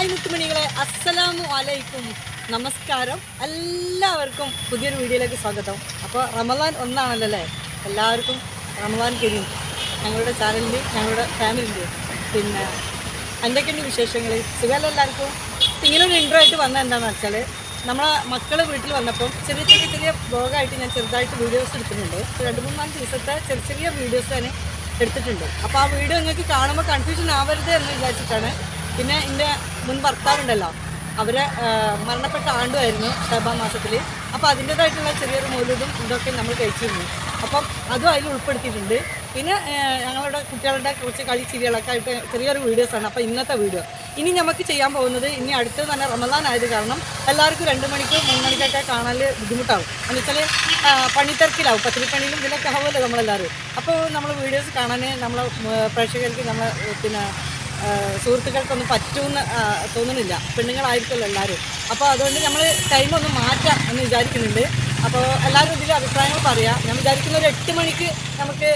Hi മുത്തുമണികളെ അസ്സലാമു അലൈക്കും. നമസ്കാരം. എല്ലാവർക്കും പുതിയൊരു വീഡിയോയിലേക്ക് സ്വാഗതം. അപ്പോൾ റമദാൻ ഒന്നാണല്ലോ അല്ലേ എല്ലാവർക്കും റമദാൻ കരീം ഞങ്ങളുടെ ചാനലിൽ ഞങ്ങളുടെ ഫാമിലിന്റെ. പിന്നെ എന്തൊക്കെയുണ്ട് വിശേഷങ്ങൾ? സുഖമല്ല എല്ലാവർക്കും? ഇങ്ങനെ ഒരു ഇൻട്രോ ആയിട്ട് വന്നത് എന്താണെന്ന് വെച്ചാൽ നമ്മളെ മക്കൾ വീട്ടിൽ വന്നപ്പം ചെറിയ ചെറിയ ചെറിയ ബ്ലോഗായിട്ട് ഞാൻ ചെറുതായിട്ട് വീഡിയോസ് എടുക്കുന്നുണ്ട് രണ്ട് മൂന്നാൽ ദിവസത്തെ ചെറിയ ചെറിയ വീഡിയോസ് തന്നെ എടുത്തിട്ടുണ്ട്. അപ്പോൾ ആ വീഡിയോ നിങ്ങൾക്ക് കാണുമ്പോൾ കൺഫ്യൂഷൻ ആവരുത് എന്ന് വിചാരിച്ചിട്ടാണ് പിന്നെ എന്റെ മുൻ ഭർത്താവുണ്ടല്ലോ. അവരെ മരണപ്പെട്ട ആണ്ടുമായിരുന്നു ഷബാ മാസത്തിൽ അപ്പോൾ അതിന്റേതായിട്ടുള്ള ചെറിയൊരു മൂലതും ഇതൊക്കെ നമ്മൾ കഴിച്ചിരുന്നു. അപ്പം അതും അതിൽ ഉൾപ്പെടുത്തിയിട്ടുണ്ട്. പിന്നെ ഞങ്ങളുടെ കുട്ടികളുടെ കുറച്ച് കളി ചിരികളൊക്കെ ആയിട്ട് ചെറിയൊരു വീഡിയോസാണ്. അപ്പോൾ ഇന്നത്തെ വീഡിയോ. ഇനി നമുക്ക് ചെയ്യാൻ പോകുന്നത് ഇനി അടുത്ത് തന്നെ റമദാൻ ആയത് കാരണം എല്ലാവർക്കും രണ്ട് മണിക്ക് മൂന്ന് മണിക്കൊക്കെ കാണാൻ ബുദ്ധിമുട്ടാവും. എന്ന് വെച്ചാൽ പണിത്തിരക്കിലാവും. പത്തിരിപ്പണിയിലും ഇതിലൊക്കെ ആവുമല്ലോ നമ്മളെല്ലാവരും. അപ്പോൾ നമ്മൾ വീഡിയോസ് കാണാൻ നമ്മളെ പ്രേക്ഷകർക്ക് നമ്മളെ പിന്നെ സുഹൃത്തുക്കൾക്കൊന്നും പറ്റുമെന്ന് തോന്നുന്നില്ല. പെണ്ണുങ്ങളായിരിക്കുമല്ലോ എല്ലാവരും. അപ്പോൾ അതുകൊണ്ട് നമ്മൾ ടൈം ഒന്ന് മാറ്റാം എന്ന് വിചാരിക്കുന്നുണ്ട്. അപ്പോൾ എല്ലാവരും ഇതിൽ അഭിപ്രായങ്ങൾ പറയാം. ഞാൻ വിചാരിക്കുന്ന ഒരു എട്ട് മണിക്ക് നമുക്ക്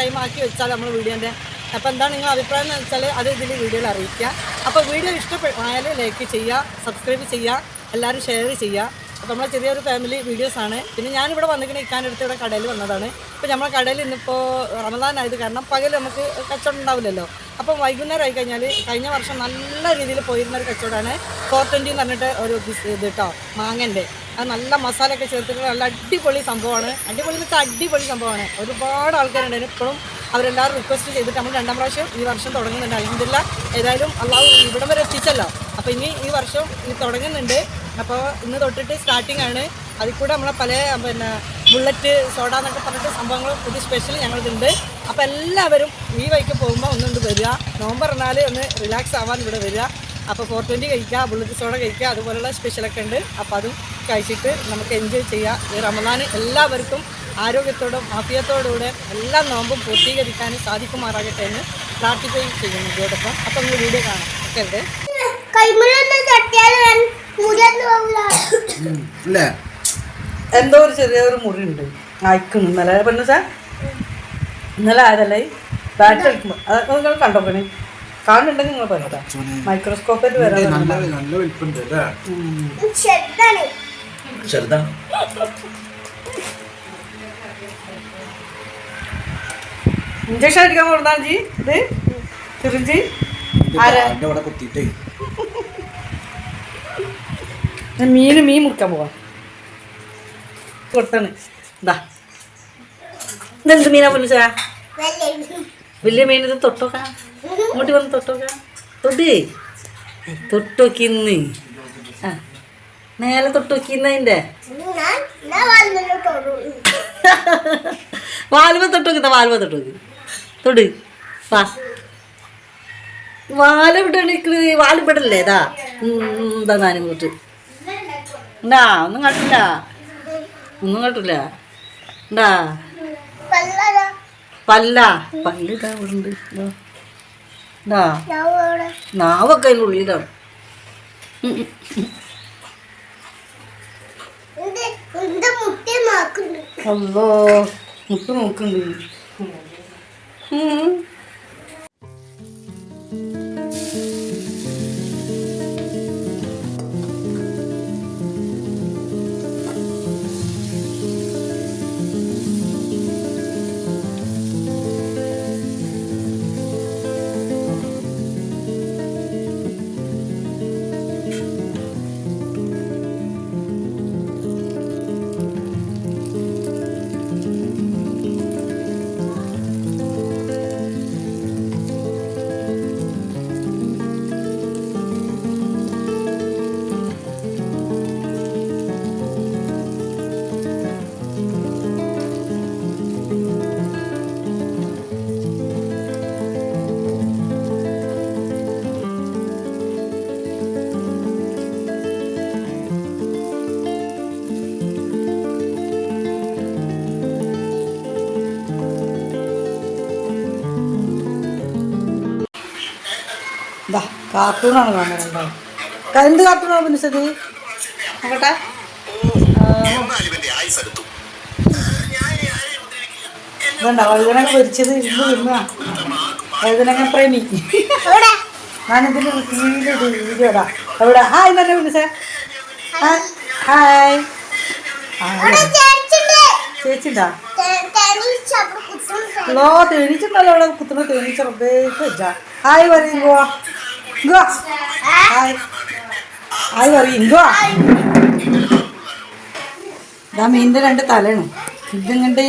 ടൈം ആക്കി വെച്ചാൽ നമ്മൾ വീഡിയോന്റെ അപ്പോൾ എന്താണ് നിങ്ങൾ അഭിപ്രായം എന്ന് വെച്ചാൽ അത് ഇതിൽ വീഡിയോയിൽ അറിയിക്കുക. അപ്പോൾ വീഡിയോ ഇഷ്ടപ്പെട്ടാൽ ലൈക്ക് ചെയ്യുക സബ്സ്ക്രൈബ് ചെയ്യുക എല്ലാവരും ഷെയർ ചെയ്യുക. അപ്പോൾ നമ്മളെ ചെറിയൊരു ഫാമിലി വീഡിയോസാണ് പിന്നെ ഞാനിവിടെ വന്നിങ്ങനെ ഇക്കാനടുത്ത് ഇവിടെ കടയിൽ വന്നതാണ്. ഇപ്പോൾ നമ്മളെ കടയിൽ ഇന്നിപ്പോൾ റമദാനായത് കാരണം പകൽ നമുക്ക് കച്ചവടം ഉണ്ടാവില്ലല്ലോ. അപ്പം വൈകുന്നേരം ആയി കഴിഞ്ഞാൽ കഴിഞ്ഞ വർഷം നല്ല രീതിയിൽ പോയിരുന്ന ഒരു കച്ചവടമാണ് ഫോർ ട്വന്റി എന്ന് പറഞ്ഞിട്ട് ഒരു ഇത് കേട്ടോ മാങ്ങന്റെ അത് നല്ല മസാലയൊക്കെ ചേർത്തിട്ടുള്ള നല്ല അടിപൊളി സംഭവമാണ്. അടിപൊളി എന്ന് വെച്ചാൽ അടിപൊളി സംഭവമാണ്. ഒരുപാട് ആൾക്കാരുണ്ടായിരുന്നു. ഇപ്പോഴും അവരെല്ലാവരും റിക്വസ്റ്റ് ചെയ്തിട്ട് നമ്മൾ രണ്ടാം പ്രാവശ്യം ഈ വർഷം തുടങ്ങുന്നുണ്ട്. അലഹമില്ല ഏതായാലും അള്ളാഹു ഇവിടം വരെ എത്തിച്ചല്ലോ. അപ്പോൾ ഇനി ഈ വർഷം ഇത് തുടങ്ങുന്നുണ്ട്. അപ്പോൾ ഇന്ന് തൊട്ടിട്ട് സ്റ്റാർട്ടിംഗ് ആണ്. അതിൽ കൂടെ നമ്മളെ പല പിന്നെ ബുള്ളറ്റ് സോഡ എന്നൊക്കെ പറഞ്ഞിട്ട് സംഭവങ്ങൾ പുതിയ സ്പെഷ്യൽ ഞങ്ങളിതുണ്ട് അപ്പോൾ എല്ലാവരും ഈ വഴിക്ക് പോകുമ്പോൾ ഒന്നുകൊണ്ട് വരിക. നോമ്പ് പറഞ്ഞാൽ ഒന്ന് റിലാക്സ് ആവാൻ ഇവിടെ വരിക. അപ്പോൾ ഫോർ ട്വന്റി കഴിക്കുക ബുള്ളറ്റ് സോഡ കഴിക്കുക അതുപോലുള്ള സ്പെഷ്യലൊക്കെ ഉണ്ട്. അപ്പോൾ അതും കഴിച്ചിട്ട് നമുക്ക് എൻജോയ് ചെയ്യുക ഈ റമദാൻ എല്ലാവർക്കും ആരോഗ്യത്തോടും ആഫിയത്തോടുകൂടെ എല്ലാ നോമ്പും പൂർത്തീകരിക്കാൻ സാധിക്കുമാറാകട്ടെ എന്ന് പ്രാർത്ഥിക്കുകയും ചെയ്യുന്നു. ഇതോടൊപ്പം അപ്പം വീഡിയോ കാണാം. ഓക്കെ അല്ലേ അല്ലേ എന്തോ ഒരു ചെറിയൊരു മുറി ഉണ്ട് അയക്കുന്നു ഇന്നലെ പെണ്ണു സാർ? ഇന്നലെ ആയതല്ലേ? ബാറ്റ് കളിക്കുമ്പോൾ അതൊക്കെ നിങ്ങൾ കണ്ടോക്കണേ കാണുന്നുണ്ടെങ്കിൽ നിങ്ങൾ പറഞ്ഞു മൈക്രോസ്കോപ്പിൽ വരാൻ ചെറുതാണ്. ഇഞ്ചക്ഷൻ അടിക്കാൻ കൊടുത്താ ജി? ഇത്? തിരിഞ്ചി ആരാ? എന്റെ കുത്തിയിട്ടേ മീൻ മീൻ മുറിക്കാൻ പോവാം. കൊടുത്താണ്. ഇതാ മീനാ പൊന്നിച്ചാ? വലിയ മീൻ ഇത് തൊട്ടോക്കാം. ഇങ്ങോട്ട് വന്ന് തൊട്ടോക്കാം. തൊട്ട് തൊട്ടോക്കിന്ന്. ആ നേരെ തൊട്ടോക്കിന്നതിന്റെ ഞാൻ ഞാൻ വാലുവ തൊട്ടോക്കിത്ത വാലുവ തൊട്ടോക്ക്. തൊട്. വാ. വാലെവിടെ നിൽക്കുന്നത് വാലിവിടല്ലേ? ഇതാ ഇതാ നാനും കൂട്ട് ഉണ്ടാ ഒന്നും കേട്ടില്ല ഒന്നും കേട്ടില്ല ഉണ്ടാ പല്ല. പല്ല് ഇതാ. ഇവിടെ ഉണ്ട് ഇതാ നാവൊക്കെ അതിന്റെ ഉള്ളിലാണ് മുട്ടി അല്ലോ മുക്ക് നോക്കുന്നുണ്ട് ദാ കാർട്ടൂണാണ് കാണുന്നത് എന്ത് കാർട്ടൂണാണ് പിന്നിച്ചത് നോക്കട്ടെ. ഇതുണ്ട വഴുതനങ്ങ പൊരിച്ചത് ഇന്ന് തിന്നാ. വഴുതനങ്ങ പ്രേമി. ഞാനിതിന്റെ വീട് വീഡിയോ ഇടാം. എവിടെ? ഹായ് നല്ല വിളിച്ചേ ഹായ്. ഹായ് ചേച്ചിണ്ട് ലോ തേനീച്ചുണ്ടല്ലോ അവിടെ കുത്തുന്ന തേനീച്ച റബ്ബേ വെച്ചാ ഹായ് പറയും ഗോ ഗോ ഹായ് ഹായ് പറയും ഗോ ഇതാ മീനിന്റെ രണ്ട് തലയാണ് ഇതിങ്ങണ്ട്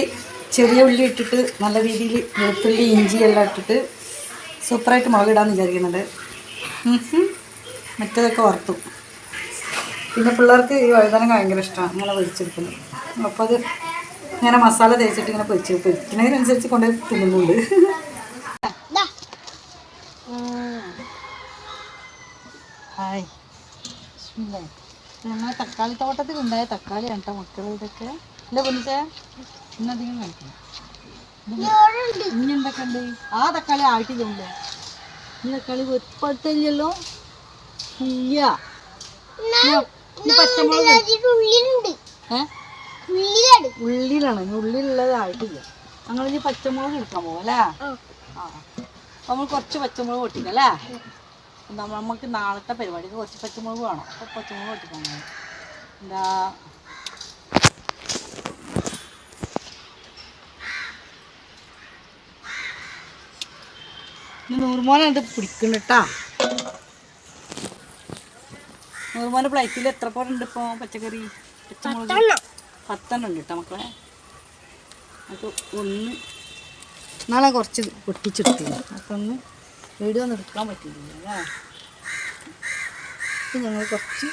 ചെറിയ ഉള്ളി ഇട്ടിട്ട് നല്ല രീതിയിൽ വെളുത്തുള്ളി ഇഞ്ചി എല്ലാം ഇട്ടിട്ട് സൂപ്പറായിട്ട് മുളകിടാന്ന് വിചാരിക്കുന്നുണ്ട്. മറ്റേതൊക്കെ വറുത്തു പിന്നെ പിള്ളേർക്ക് ഈ വഴുതനങ്ങ ഭയങ്കര ഇഷ്ടമാണ് ഇങ്ങനെ വലിച്ചെടുക്കുന്നത് അപ്പോൾ അത് ഇങ്ങനെ മസാല തേച്ചിട്ട് ഇങ്ങനെ പൊരിച്ച് പൊരിക്കുന്നതിനനുസരിച്ച് കൊണ്ട് തിന്നുന്നുണ്ട്. ഹായ്. നമ്മളെ തക്കാളി തോട്ടത്തിൽ ഉണ്ടായ തക്കാളി കേട്ടോ മക്കൾ ഇതൊക്കെ. എന്താ പൊന്നിച്ചേ. ഇന്നധികം കഴിക്കണം. ഇനി എന്തൊക്കെ ഉണ്ട്? ആ തക്കാളി ആട്ടിട്ടുണ്ട് ഈ തക്കാളി വെപ്പടുത്തില്ലല്ലോ ഇല്ല പച്ചമുളക് ഏഹ് ഉള്ളിലാണ്. ഉള്ളിലുള്ളതായിട്ടില്ല. ഞങ്ങൾ ഇനി പച്ചമുളക് എടുക്കാൻ പോകും അല്ലേ? ആ. നമ്മൾ കുറച്ച് പച്ചമുളക് പൊട്ടിക്കാം അല്ലേ? നമുക്ക് നാളത്തെ പരിപാടിക്ക് കുറച്ച് പച്ചമുളക് വേണം. അപ്പോൾ പച്ചമുളക് പൊട്ടിക്കാൻ പോകും എന്താ? നൂറുമോനെ അത് പിടിക്കുന്നു കേട്ടാ നൂറുമോന്റെ പ്ലേറ്റിൽ എത്ര പോലുണ്ട് ഇപ്പോൾ പച്ചക്കറി? പച്ചമുളക്? പത്തെണ്ണം ഉണ്ട് കേട്ടോ മക്കളെ. അപ്പോൾ ഒന്ന് നാളെ കുറച്ച് പൊട്ടിച്ചെടുത്തില്ല അപ്പം ഒന്ന് വീഡിയോ ഒന്നും എടുക്കാൻ പറ്റില്ല അല്ലേ? അപ്പം ഞങ്ങൾ കുറച്ച്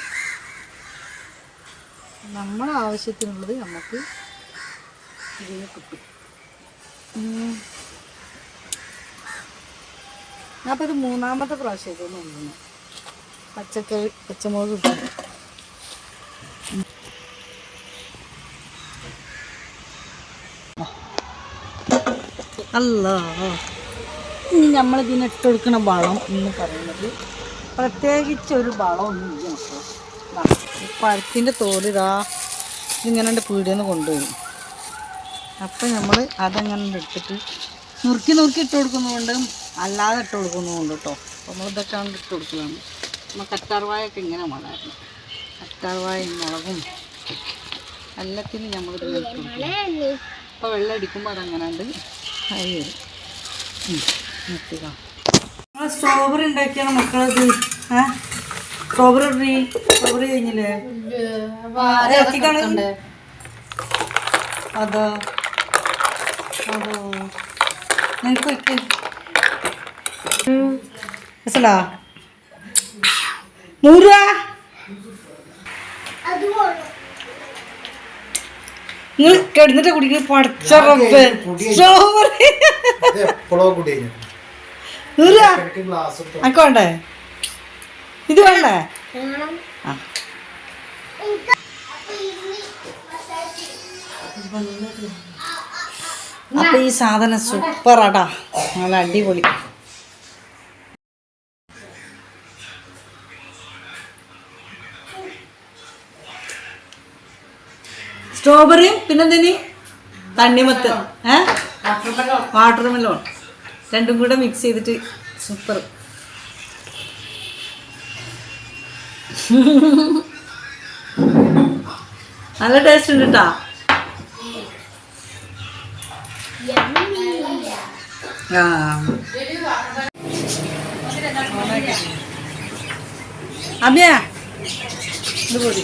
നമ്മുടെ ആവശ്യത്തിനുള്ളത് നമുക്ക് ഇതിന് കിട്ടും. അപ്പോൾ ഇത് മൂന്നാമത്തെ പ്രാവശ്യം പച്ചക്കറി പച്ചമുളക് കിട്ടും അല്ല. ഇനി നമ്മൾ ഇതിന് ഇട്ട് കൊടുക്കുന്ന വളം എന്ന് പറയുന്നത് പ്രത്യേകിച്ച് ഒരു വളമൊന്നും ഇല്ല മക്കളെ. പഴത്തിന്റെ തോലിതാ ഇതിങ്ങനെ പീടിയെന്ന് കൊണ്ടുവരും. അപ്പം നമ്മൾ അതങ്ങനെ എടുത്തിട്ട് നുറുക്കി നുറുക്കി ഇട്ട് കൊടുക്കുന്നതുകൊണ്ട് അല്ലാതെ ഇട്ട് കൊടുക്കുന്നതുകൊണ്ട് കേട്ടോ അപ്പോൾ നമ്മൾ ഇതൊക്കെ ആണ് ഇട്ട് കൊടുക്കുന്നതാണ്. നമ്മൾ കറ്റാർവായൊക്കെ ഇങ്ങനെ വളരുന്നു കറ്റാർവായും മുളകും എല്ലാത്തിനും കൊടുക്കും. അപ്പോൾ വെള്ളം അടിക്കുമ്പോൾ അതങ്ങനെ ഉണ്ട് ആയി വരും സ്ട്രോബെറി ഉണ്ടാക്കിയാണ് മക്കളത്. ഏ? സ്ട്രോബെറി സ്ട്രോബെറി കഴിഞ്ഞില്ലേ? അതോ. അതോ. നിനക്ക് വെക്ക് രസണ്ടാ നൂറ് രൂപ? അതുപോലെ നിങ്ങൾ കിടന്നിട്ട് കുടിക്കുന്ന പടച്ച റബ്ബ്. അനക്ക് വേണ്ടേ? ഇത് വേണ്ടേ? അപ്പൊ ഈ സാധനം സൂപ്പറാടാ നല്ല അടിപൊളി. സ്ട്രോബെറിയും പിന്നെന്തിനി? തണ്ണിമത്ത്. ഏ? വാട്ടർ മെലോൺ രണ്ടും കൂടെ മിക്സ് ചെയ്തിട്ട് സൂപ്പർ നല്ല ടേസ്റ്റ് ഉണ്ട് കേട്ടാ ആ. അമ്മിയ ഇത് പോരി.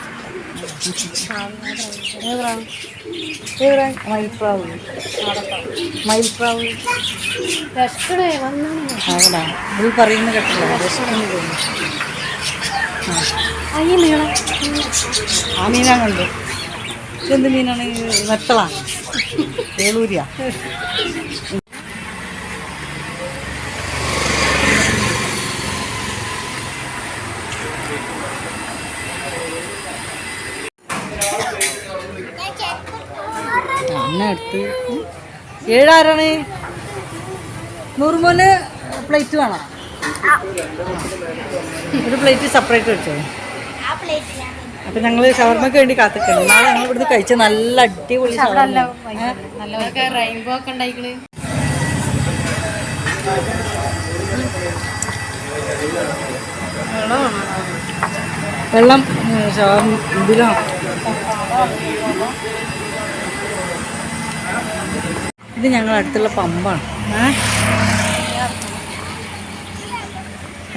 പറയുന്ന കേട്ടില്ല ആ മീനാ കണ്ടു എന്ത് മീനാണ് വെത്തളാണ് ഏളൂരിയാ എണ്ണ എടുത്ത്. ഏഴാരാണ്? നൂറുമോന് പ്ലേറ്റ് വേണോ. ഒരു പ്ലേറ്റ് സെപ്പറേറ്റ് വെച്ചോ? അപ്പൊ ഞങ്ങൾ ഷവർമ്മക്ക് വേണ്ടി കാത്തിട്ടുണ്ട് നാളെ ഞങ്ങൾ ഇവിടുന്ന് കഴിച്ച നല്ല അടിപൊളി? റെയിൻബോ ഒക്കെ ഉണ്ടായിക്കണ്. വെള്ളം ഇതിലാണ് ഇത് ഞങ്ങൾ അടുത്തുള്ള പമ്പാണ്.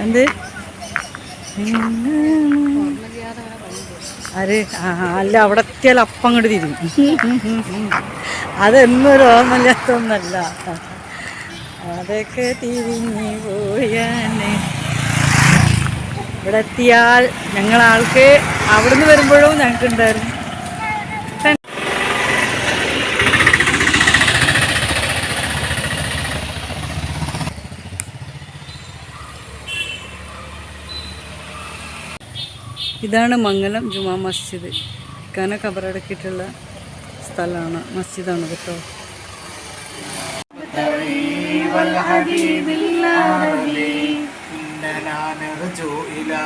എന്ത്? അരെ അല്ല അവിടെ എത്തിയാൽ അപ്പം അങ്ങോട്ട് തിരിയും. അതെന്നും ഒരു ഓർമ്മയില്ലാത്തൊന്നല്ല അതൊക്കെ തിരിഞ്ഞു പോയാണ്. ഇവിടെ എത്തിയാൽ ഞങ്ങളാൾക്ക് അവിടുന്ന് വരുമ്പോഴും ഞങ്ങൾക്ക് ഇതാണ് മംഗലം ജുമാ മസ്ജിദ് ഇക്കാനെ കബറടക്കിയിട്ടുള്ള സ്ഥലമാണ് മസ്ജിദാണ് കേട്ടോ إننا نرجو إلى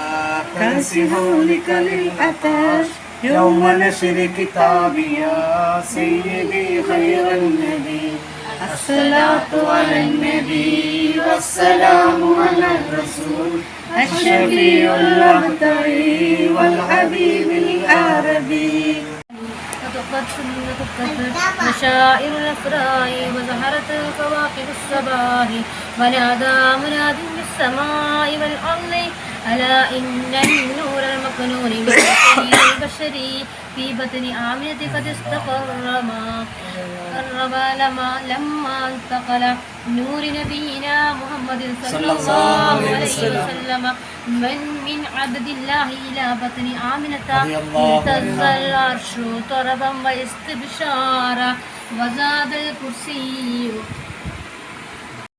كنسهولك للأطاش يوم نشر كتابي يا سيدي خير النبي الصلاة على النبي والسلام على الرسول الشفيع المهتدي والحبيب العربي وتقت مشاعر الأفراح وزهرت كواكب الصباح. ونادى مناد في السماء والأرض. ألا إن النور المكنون من بشر البشر في بطن آمنة قد استقر ما قرب لما لما انتقل نور نبينا محمد صلى الله عليه وسلم من من عبد الله إلى بطن آمنة اهتز العرش طربا واستبشارا وزاد الكرسي